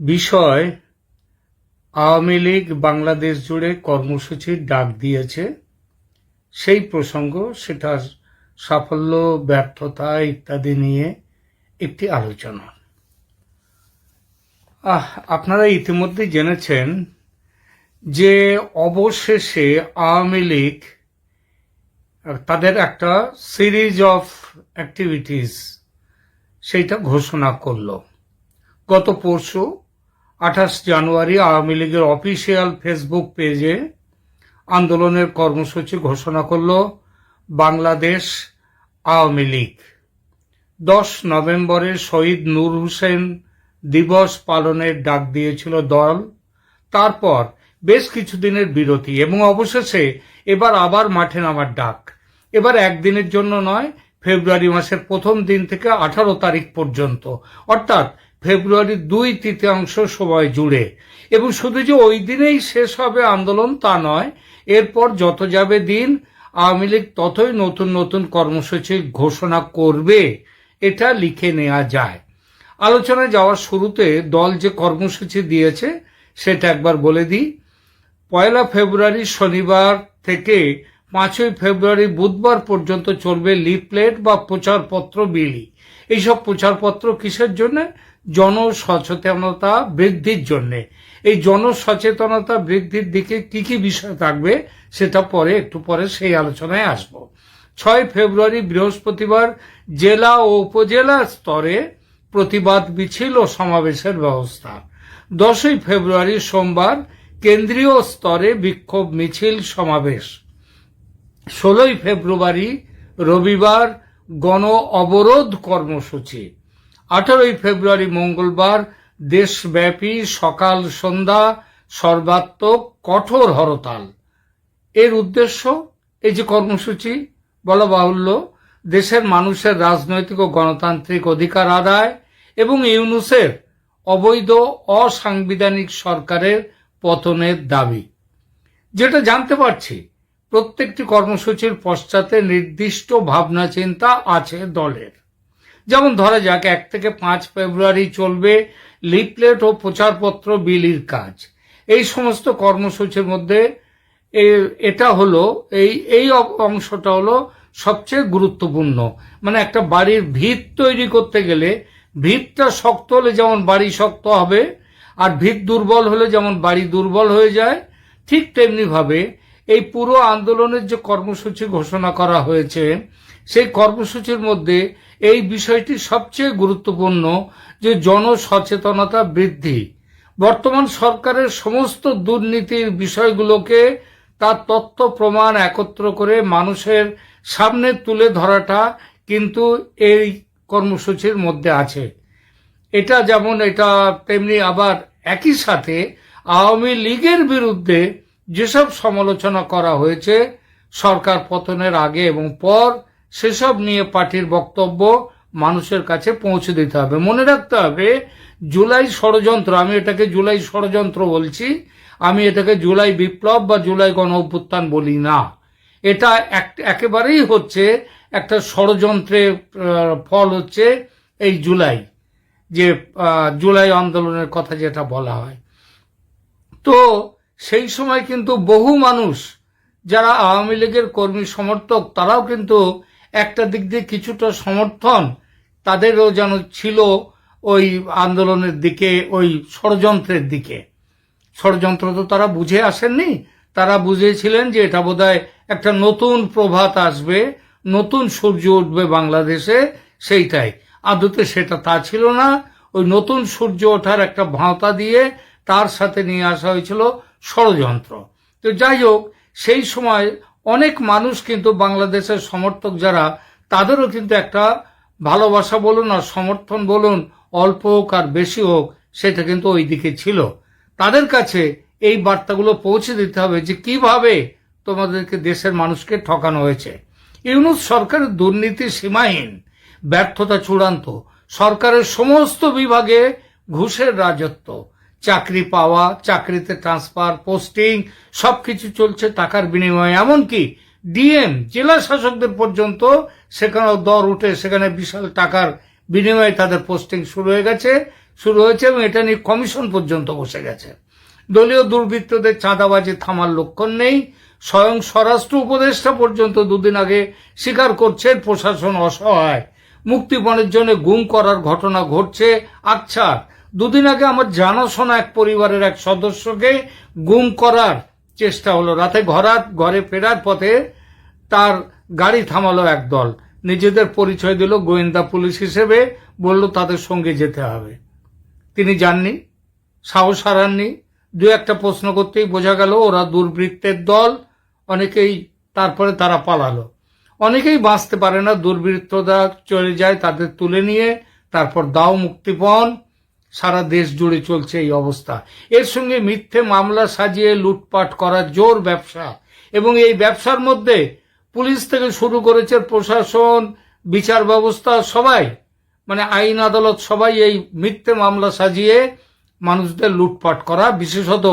বিষয় আওয়ামী লীগ বাংলাদেশ জুড়ে কর্মসূচির ডাক দিয়েছে। সেই প্রসঙ্গ, সেটার সাফল্য, ব্যর্থতা ইত্যাদি নিয়ে একটি আলোচনা। আপনারা ইতিমধ্যে জেনেছেন যে অবশেষে আওয়ামী লীগ তাদের একটা সিরিজ অফ অ্যাক্টিভিটিস, সেইটা ঘোষণা করল। গত পরশু আঠাশ জানুয়ারি আওয়ামী লীগের অফিসিয়াল ফেসবুক পেজে আন্দোলনের কর্মসূচি ঘোষণা করল বাংলাদেশ আওয়ামী লীগ। দশ নভেম্বরে শহীদ নূর হোসেন দিবস পালনের ডাক দিয়েছিল দল। তারপর বেশ কিছুদিনের বিরতি এবং অবশেষে এবার আবার মাঠে নামার ডাক। এবার একদিনের জন্য নয়, ফেব্রুয়ারি মাসের প্রথম দিন থেকে আঠারো তারিখ পর্যন্ত। অর্থাৎ ফেব্রুয়ারির দুই তৃতীয়াংশ সময় জুড়ে। এবং শুধু যে ওই দিনেই শেষ হবে আন্দোলন, তা নয়, এরপর যত যাবে দিন, আওয়ামী লীগ ততই নতুন নতুন কর্মসূচি ঘোষণা করবে, এটা লিখে নেওয়া যায়। আলোচনায় যাওয়ার শুরুতে দল যে কর্মসূচি দিয়েছে, সেটা একবার বলে দিই। পয়লা ফেব্রুয়ারি শনিবার থেকে পাঁচই ফেব্রুয়ারি বুধবার পর্যন্ত চলবে লিফলেট বা প্রচারপত্র বিলি। এইসব প্রচারপত্র কিসের জন্য? জনসচেতনতা বৃদ্ধির জন্য। এই জনসচেতনতা বৃদ্ধির দিকে কি কি বিষয় থাকবে, সেটা পরে, একটু পরে সেই আলোচনায় আসব। ছয় ফেব্রুয়ারি, বৃহস্পতিবার, জেলা ও উপজেলা স্তরে প্রতিবাদ মিছিল ও সমাবেশের ব্যবস্থা। দশই ফেব্রুয়ারি, সোমবার, কেন্দ্রীয় স্তরে বিক্ষোভ মিছিল সমাবেশ। ষোলোই ফেব্রুয়ারি, রবিবার, গণ অবরোধ কর্মসূচি। আঠারোই ফেব্রুয়ারি মঙ্গলবার দেশব্যাপী সকাল সন্ধ্যা সর্বাত্মক কঠোর হরতাল। এর উদ্দেশ্য? এই যে কর্মসূচি, বলা বাহুল্য, দেশের মানুষের রাজনৈতিক ও গণতান্ত্রিক অধিকার আদায় এবং ইউনুসের অবৈধ, অসাংবিধানিক সরকারের পতনের দাবি। যেটা জানতে পারছি, প্রত্যেকটি কর্মসূচির পশ্চাতে নির্দিষ্ট ভাবনা চিন্তা আছে দলের। যেমন ধরা যাক, এক থেকে পাঁচ ফেব্রুয়ারি চলবে লিফলেট ও প্রচারপত্র বিলির কাজ। এই সমস্ত কর্মসূচির মধ্যে এটা হলো, এই এই অংশটা হলো সবচেয়ে গুরুত্বপূর্ণ। মানে একটা বাড়ির ভিত তৈরি করতে গেলে ভিতটা শক্ত হলে যেমন বাড়ি শক্ত হবে, আর ভিত দুর্বল হলে যেমন বাড়ি দুর্বল হয়ে যায়, ঠিক তেমনি ভাবে এই পুরো আন্দোলনের যে কর্মসূচি ঘোষণা করা হয়েছে সেই কর্মসূচির মধ্যে এই বিষয়টি সবচেয়ে গুরুত্বপূর্ণ যে জনসচেতনতা বৃদ্ধি। বর্তমান সরকারের সমস্ত দুর্নীতির বিষয়গুলোকে তার তথ্য প্রমাণ একত্র করে মানুষের সামনে তুলে ধরাটা কিন্তু এই কর্মসূচির মধ্যে আছে। এটা যেমন এটা তেমনি আবার একই সাথে আওয়ামী লীগের বিরুদ্ধে যেসব সমালোচনা করা হয়েছে, সরকার পতনের আগে এবং পর সেসব নিয়ে পার্টির বক্তব্য মানুষের কাছে পৌঁছে দিতে হবে। মনে রাখতে হবে, জুলাই ষড়যন্ত্র, আমি এটাকে জুলাই ষড়যন্ত্র বলছি, আমি এটাকে জুলাই বিপ্লব বা জুলাই গণ অভ্যুত্থান বলি না। এটা এক- একেবারেই হচ্ছে একটা ষড়যন্ত্রের ফল হচ্ছে এই জুলাই, যে জুলাই আন্দোলনের কথা যেটা বলা হয়। তো সেই সময় কিন্তু বহু মানুষ, যারা আওয়ামী লীগের কর্মী সমর্থক, তারাও কিন্তু একটা দিক দিয়ে কিছুটা সমর্থন তাদেরও যেন ছিল ওই আন্দোলনের দিকে, ওই ষড়যন্ত্রের দিকে। ষড়যন্ত্র তো তারা বুঝে আসেননি। তারা বুঝেছিলেন যে এটা বোধহয় একটা নতুন প্রভাত আসবে, নতুন সূর্য উঠবে বাংলাদেশে, সেইটাই। আদতে সেটা তা ছিল না। ওই নতুন সূর্য ওঠার একটা ভাঁতা দিয়ে তার সাথে নিয়ে আসা হয়েছিল ষড়যন্ত্র। তো যাই হোক, সেই সময় অনেক মানুষ কিন্তু বাংলাদেশের সমর্থক যারা, তাদেরও কিন্তু একটা ভালোবাসা বলুন আর সমর্থন বলুন, অল্প হোক আর বেশি হোক, সেটা কিন্তু ওই দিকে ছিল। তাদের কাছে এই বার্তাগুলো পৌঁছে দিতে হবে যে কীভাবে তোমাদেরকে দেশের মানুষকে ঠকানো হয়েছে। ইউনুস সরকারের দুর্নীতি সীমাহীন, ব্যর্থতা চূড়ান্ত, সরকারের সমস্ত বিভাগে ঘুষের রাজত্ব। চাকরি পাওয়া, চাকরিতে ট্রান্সফার পোস্টিং সবকিছু চলছে টাকার বিনিময়ে। এমনকি ডিএম, জেলা শাসকদের পর্যন্ত সেখানে দর উঠে, সেখানে বিশাল টাকার বিনিময়ে তাদের পোস্টিং শুরু হয়ে গেছে, শুরু হয়েছে এবং এটা নিয়ে কমিশন পর্যন্ত বসে গেছে। দলীয় দুর্বৃত্তদের চাঁদাবাজি থামার লক্ষণ নেই। স্বয়ং স্বরাষ্ট্র উপদেষ্টা পর্যন্ত দুদিন আগে স্বীকার করছে প্রশাসন অসহায়। মুক্তিপণের জন্য গুম করার ঘটনা ঘটছে আচ্ছা দুদিন আগে আমার জানাশোনা এক পরিবারের এক সদস্যকে গুম করার চেষ্টা হলো। রাতে ঘরার ঘরে ফেরার পথে তার গাড়ি থামালো এক দল। নিজেদের পরিচয় দিল গোয়েন্দা পুলিশ হিসেবে, বলল তাদের সঙ্গে যেতে হবে। তিনি যাননি, সাহস হারাননি। দু একটা প্রশ্ন করতেই বোঝা গেল ওরা দুর্বৃত্তের দল, অনেকেই তারপরে তারা পালালো। অনেকেই বাঁচতে পারে না, দুর্বৃত্তরা চলে যায় তাদের তুলে নিয়ে, তারপর দাও মুক্তিপণ সারা দেশ জুড়ে চলছে এই অবস্থা। এর সঙ্গে মিথ্যে মামলা সাজিয়ে লুটপাট করা জোর ব্যবসা। এবং এই ব্যবসার মধ্যে পুলিশ থেকে শুরু করেছে প্রশাসন, বিচার ব্যবস্থা, সবাই মানে আইন আদালত সবাই এই মিথ্যে মামলা সাজিয়ে মানুষদের লুটপাট করা, বিশেষত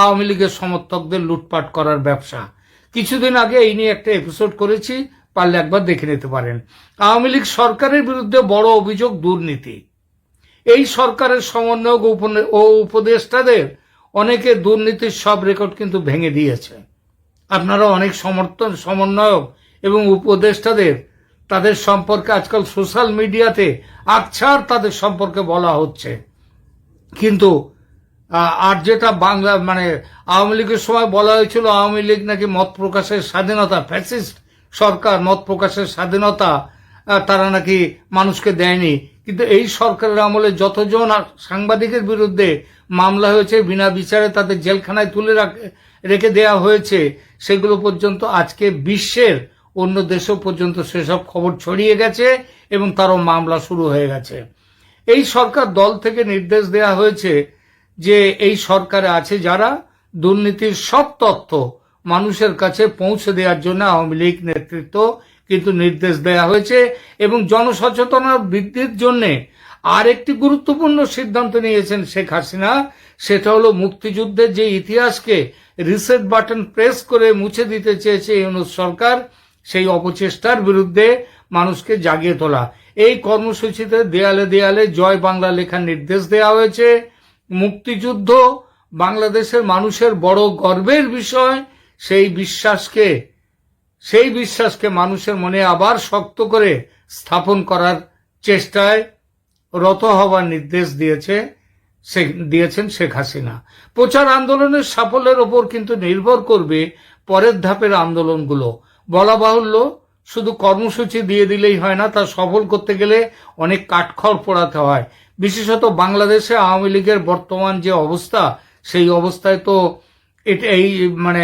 আওয়ামী লীগের সমর্থকদের লুটপাট করার ব্যবসা। কিছুদিন আগে এই নিয়ে একটা এপিসোড করেছি, পারলে একবার দেখে নিতে পারেন। আওয়ামী লীগ সরকারের বিরুদ্ধে বড় অভিযোগ দুর্নীতি। এই সরকারের সমন্বয়ক ও উপদেষ্টাদের অনেকে দুর্নীতির সব রেকর্ড কিন্তু ভেঙে দিয়েছে। আপনারা অনেক সমর্থন, সমন্বয়ক এবং উপদেষ্টাদের, তাদের সম্পর্কে আজকাল সোশ্যাল মিডিয়াতে আকছার তাদের সম্পর্কে বলা হচ্ছে। কিন্তু আর যেটা বাংলা মানে আওয়ামী লীগের সময় বলা হয়েছিল আওয়ামী লীগ নাকি মত প্রকাশের স্বাধীনতা, ফ্যাসিস্ট সরকার মত প্রকাশের স্বাধীনতা তারা নাকি মানুষকে দেয়নি। কিন্তু এই সরকারের আমলে যতজন সাংবাদিকের বিরুদ্ধে মামলা হয়েছে, বিনা বিচারে তাদের জেলখানায় তুলে রাখ- দেয়া হয়েছে, সেগুলো পর্যন্ত আজকে বিশ্বের অন্য দেশও পর্যন্ত সেসব খবর ছড়িয়ে গেছে এবং তারও মামলা শুরু হয়ে গেছে। এই সরকার দল থেকে নির্দেশ দেয়া হয়েছে যে এই সরকারে আছে যারা দুর্নীতির সব তথ্য মানুষের কাছে পৌঁছে দেওয়ার জন্য আওয়ামী লীগ নেতৃত্ব কিন্তু নির্দেশ দেয়া হয়েছে এবং জনসচেতনতা বৃদ্ধির জন্য আর একটি গুরুত্বপূর্ণ সিদ্ধান্ত নিয়েছেন শেখ হাসিনা। সেটা হলো মুক্তিযুদ্ধের যে ইতিহাসকে রিসেট বাটন প্রেস করে মুছে দিতে চেয়েছে ইউনুস সরকার, সেই অপচেষ্টার বিরুদ্ধে মানুষকে জাগিয়ে তোলা। এই কর্মসূচিতে দেয়ালে দেয়ালে জয় বাংলা লেখার নির্দেশ দেওয়া হয়েছে। মুক্তিযুদ্ধ বাংলাদেশের মানুষের বড় গর্বের বিষয়। সেই বিশ্বাসকে সেই বিশ্বাসকে মানুষের মনে আবার শক্ত করে স্থাপন করার চেষ্টায় রত হবার নির্দেশ দিয়েছে দিয়েছেন শেখ হাসিনা। প্রচার আন্দোলনের সাফল্যের ওপর কিন্তু নির্ভর করবে পরের ধাপের আন্দোলনগুলো। বলা বাহুল্য, শুধু কর্মসূচি দিয়ে দিলেই হয় না, তা সফল করতে গেলে অনেক কাঠখড় পোড়াতে হয়। বিশেষত বাংলাদেশে আওয়ামী লীগের বর্তমান যে অবস্থা, সেই অবস্থায় তো এটা, এই মানে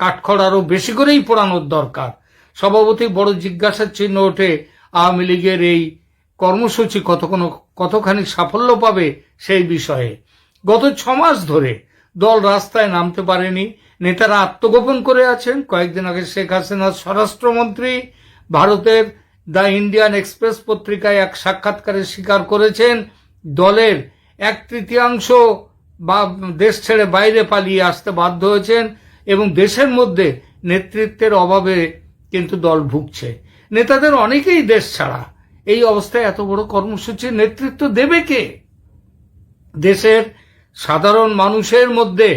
কাঠখড় আরও বেশি করেই পোড়ানোর দরকার। সভাপতি বড় জিজ্ঞাসার চিহ্ন ওঠে আওয়ামী লীগের এই কর্মসূচি কতক্ষণ কতখানি সাফল্য পাবে সেই বিষয়ে। গত ছ মাস ধরে দল রাস্তায় নামতে পারেনি। নেতারা আত্মগোপন করে আছেন। কয়েকদিন আগে শেখ হাসিনার স্বরাষ্ট্রমন্ত্রী ভারতের দ্য ইন্ডিয়ান এক্সপ্রেস পত্রিকায় এক সাক্ষাৎকারে স্বীকার করেছেন, দলের এক তৃতীয়াংশ বা দেশ ছেড়ে বাইরে পালিয়ে আসতে বাধ্য হয়েছেন এবং দেশের মধ্যে নেতৃত্বের অভাবে কিন্তু দল ভুগছে। নেতাদের অনেকেই দেশ ছাড়া। এই অবস্থায় এত বড় কর্মসূচির নেতৃত্ব দেবে কে? দেশের সাধারণ মানুষের মধ্যে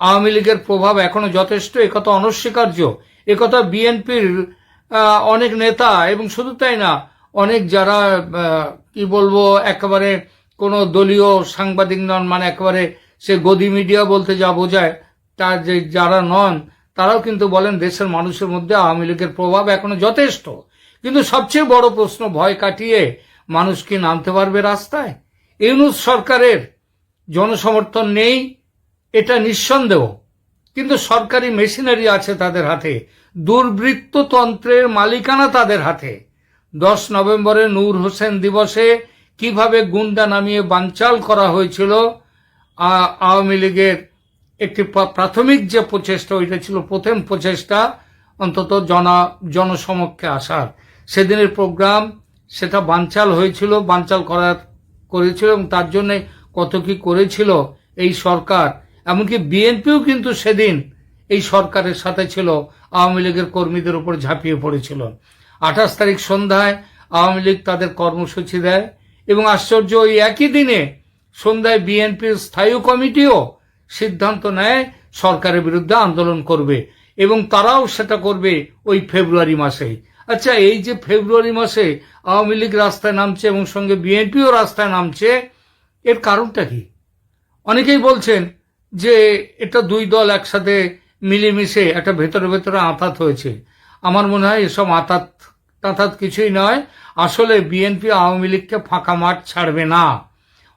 আওয়ামী লীগের প্রভাব এখনও যথেষ্ট একথা অনস্বীকার্য। একথা বিএনপির অনেক নেতা এবং শুধু তাই না, অনেক যারা কি বলব, একেবারে কোনো দলীয় সাংবাদিক নন মানে একেবারে সে গদি মিডিয়া বলতে যা বোঝায় তার যে যারা নন, তারাও কিন্তু বলেন দেশের মানুষের মধ্যে আওয়ামী লীগের প্রভাব এখনও যথেষ্ট। কিন্তু সবচেয়ে বড় প্রশ্ন, ভয় কাটিয়ে মানুষ কি নামতে পারবে রাস্তায়? ইউনুস সরকারের জনসমর্থন নেই, এটা নিঃসন্দেহ। কিন্তু সরকারি মেশিনারি আছে তাদের হাতে, দুর্বৃত্ততন্ত্রের মালিকানা তাদের হাতে। দশ নভেম্বরে নূর হোসেন দিবসে কীভাবে গুন্ডা নামিয়ে বানচাল করা হয়েছিল আওয়ামী লীগের একটি প্রাথমিক যে প্রচেষ্টা, ওইটা ছিল প্রথম প্রচেষ্টা, অন্তত জনা, জনসমক্ষে আসার। সেদিনের প্রোগ্রাম, সেটা বানচাল হয়েছিল, বানচাল করার, করেছিল এবং তার জন্য কত কি করেছিল এই সরকার। এমনকি বিএনপিও কিন্তু সেদিন এই সরকারের সাথে ছিল, আওয়ামী লীগের কর্মীদের উপর ঝাঁপিয়ে পড়েছিল। আঠাশ তারিখ সন্ধ্যায় আওয়ামী লীগ তাদের কর্মসূচি দেয়। এবং আশ্চর্য, ওই একই দিনে সন্ধ্যায় বিএনপির স্থায়ী কমিটিও সিদ্ধান্ত নেয়, সরকারের বিরুদ্ধে আন্দোলন করবে এবং তারাও সেটা করবে ওই ফেব্রুয়ারি মাসেই। আচ্ছা এই যে ফেব্রুয়ারি মাসে আওয়ামী লীগ রাস্তায় নামছে এবং সঙ্গে বিএনপিও রাস্তায় নামছে, এর কারণটা কি? অনেকেই বলছেন যে এটা দুই দল একসাথে মিলেমিশে একটা ভেতরে ভেতরে আঁতাত হয়েছে। আমার মনে হয় এসব আঁতাত তাঁতাত কিছুই নয়, আসলে বিএনপি আওয়ামী লীগকে ফাঁকা মাঠ ছাড়বে না।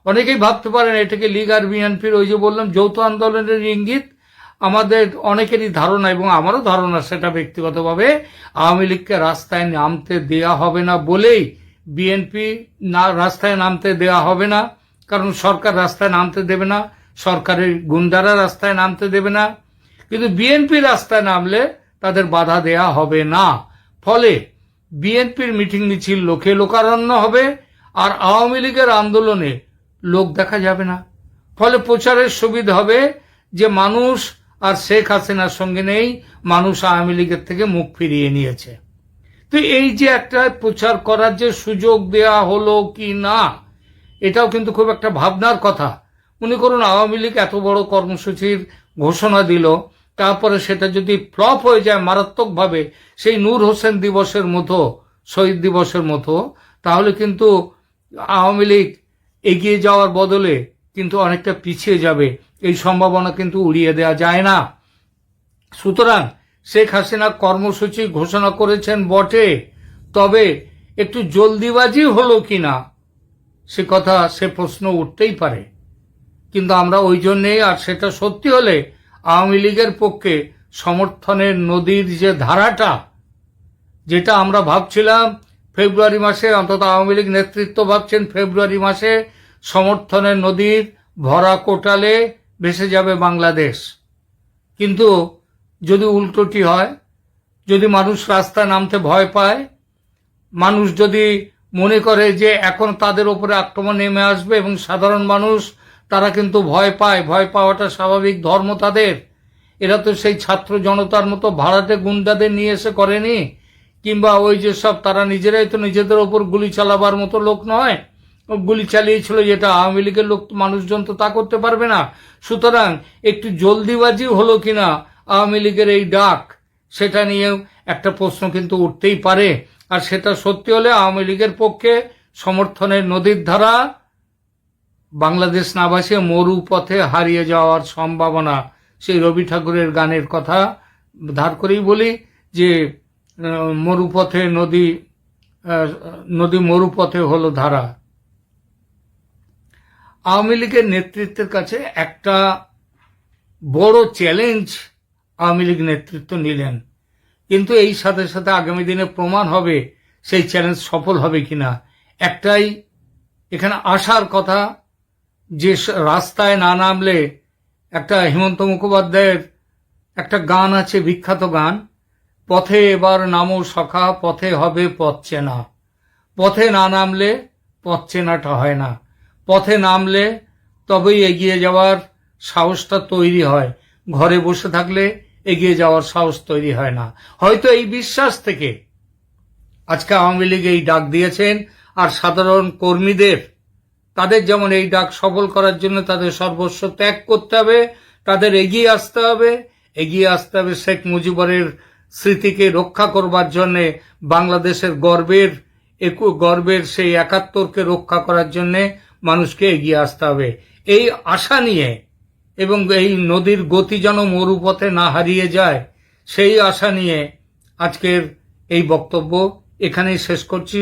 অনেকেই ভাবতে পারেন এটাকে লীগ আর বিএনপির ওই যে বললাম, যৌথ আন্দোলনের ইঙ্গিত। আমাদের অনেকেরই ধারণা এবং আমারও ধারণা সেটা ব্যক্তিগতভাবে আওয়ামী লীগকে রাস্তায় নামতে দেয়া হবে না বলেই বিএনপি না, রাস্তায় নামতে দেয়া হবে না। কারণ সরকার রাস্তায় নামতে দেবে না, সরকারের গুন্ডারা রাস্তায় নামতে দেবে না। কিন্তু বিএনপি রাস্তায় নামলে তাদের বাধা দেয়া হবে না। ফলে বিএনপির মিটিং মিছিল লোকে লোকারণ্য হবে আর আওয়ামী লীগের আন্দোলনে লোক দেখা যাবে না। ফলে প্রচারের সুবিধা হবে যে মানুষ আর শেখ হাসিনার সঙ্গে নেই, মানুষ আওয়ামী লীগের থেকে মুখ ফিরিয়ে নিয়েছে। তো এই যে একটা প্রচার করার যে সুযোগ দেয়া হলো কি না, এটাও কিন্তু খুব একটা ভাবনার কথা। মনে করুন আওয়ামী লীগ এত বড় কর্মসূচির ঘোষণা দিল তারপরে সেটা যদি ফ্লপ হয়ে যায় মারাত্মকভাবে, সেই নূর হোসেন দিবসের মতো, শহীদ দিবসের মতো, তাহলে কিন্তু আওয়ামী লীগ এগিয়ে যাওয়ার বদলে কিন্তু অনেকটা পিছিয়ে যাবে। এই সম্ভাবনা কিন্তু উড়িয়ে দেওয়া যায় না। সুতরাং শেখ হাসিনা কর্মসূচি ঘোষণা করেছেন বটে, তবে একটু জলদিবাজি হলো কি না সে কথা, সে প্রশ্ন উঠতেই পারে। কিন্তু আমরা ওই জন্যেই আর সেটা সত্যি হলে আওয়ামী লীগের পক্ষে সমর্থনের নদীর যে ধারাটা, যেটা আমরা ভাবছিলাম ফেব্রুয়ারি মাসে, অন্তত আওয়ামী লীগ নেতৃত্ব ভাবছেন ফেব্রুয়ারি মাসে সমর্থনের নদীর ভরা কোটালে ভেসে যাবে বাংলাদেশ। কিন্তু যদি উল্টোটি হয়, যদি মানুষ রাস্তায় নামতে ভয় পায়, মানুষ যদি মনে করে যে এখন তাদের উপরে আক্রমণ নেমে আসবে এবং সাধারণ মানুষ তারা কিন্তু ভয় পায়। ভয় পাওয়াটা স্বাভাবিক। ধর্ম তাদের। এরা তো সেই ছাত্র জনতার মতো ভাড়াটে গুন্ডাদের নিয়ে এসে করেনি। কিংবা ওই যে সব তারা নিজেরাই তো নিজেদের ওপর গুলি চালাবার মতো লোক নয়। গুলি চালিয়েছিল যেটা আওয়ামী লীগের লোক, মানুষজন তো তা করতে পারবে না। সুতরাং একটু জলদিবাজি হলো কিনা আওয়ামী লীগের এই ডাক, সেটা নিয়েও একটা প্রশ্ন কিন্তু উঠতেই পারে। আর সেটা সত্যি হলে আওয়ামী লীগের পক্ষে সমর্থনের নদীর ধারা বাংলাদেশ না বাসে মরু পথে হারিয়ে যাওয়ার সম্ভাবনা সেই রবি ঠাকুরের গানের কথা ধার করেই বলি যে মরুপথে নদী নদী মরুপথে হলো ধারা। আওয়ামী লীগের নেতৃত্বের কাছে একটা বড় চ্যালেঞ্জ আওয়ামী লীগ নেতৃত্ব নিলেন। কিন্তু এই সাথে সাথে আগামী দিনে প্রমাণ হবে সেই চ্যালেঞ্জ সফল হবে কিনা। একটাই, এখানে আসার কথা যে রাস্তায় না নামলে একটা হেমন্ত মুখোপাধ্যায়ের একটা গান আছে, বিখ্যাত গান, পথে এবার নামো সখা, পথে হবে পথ চেনা। পথে না নামলে পথ চেনাটা হয় না। পথে নামলে তবেই এগিয়ে যাওয়ার সাহসটা তৈরি হয়। ঘরে বসে থাকলে এগিয়ে যাওয়ার সাহস তৈরি হয় না। হয়তো এই বিশ্বাস থেকে আজকে আওয়ামী লীগ এই ডাক দিয়েছেন, আর সাধারণ কর্মীদের তাদের যেমন এই ডাক সফল করার জন্য তাদের সর্বস্ব ত্যাগ করতে হবে, তাদের এগিয়ে আসতে হবে। এগিয়ে আসতে হবে শেখ মুজিবরের স্মৃতিকে রক্ষা করবার জন্য, বাংলাদেশের গর্বের একু, গর্বের সেই একাত্তরকে রক্ষা করার জন্য মানুষকে এগিয়ে আসতে হবে। এই আশা নিয়ে এবং এই নদীর গতি যেন মরুপথে না হারিয়ে যায়, সেই আশা নিয়ে আজকের এই বক্তব্য এখানেই শেষ করছি।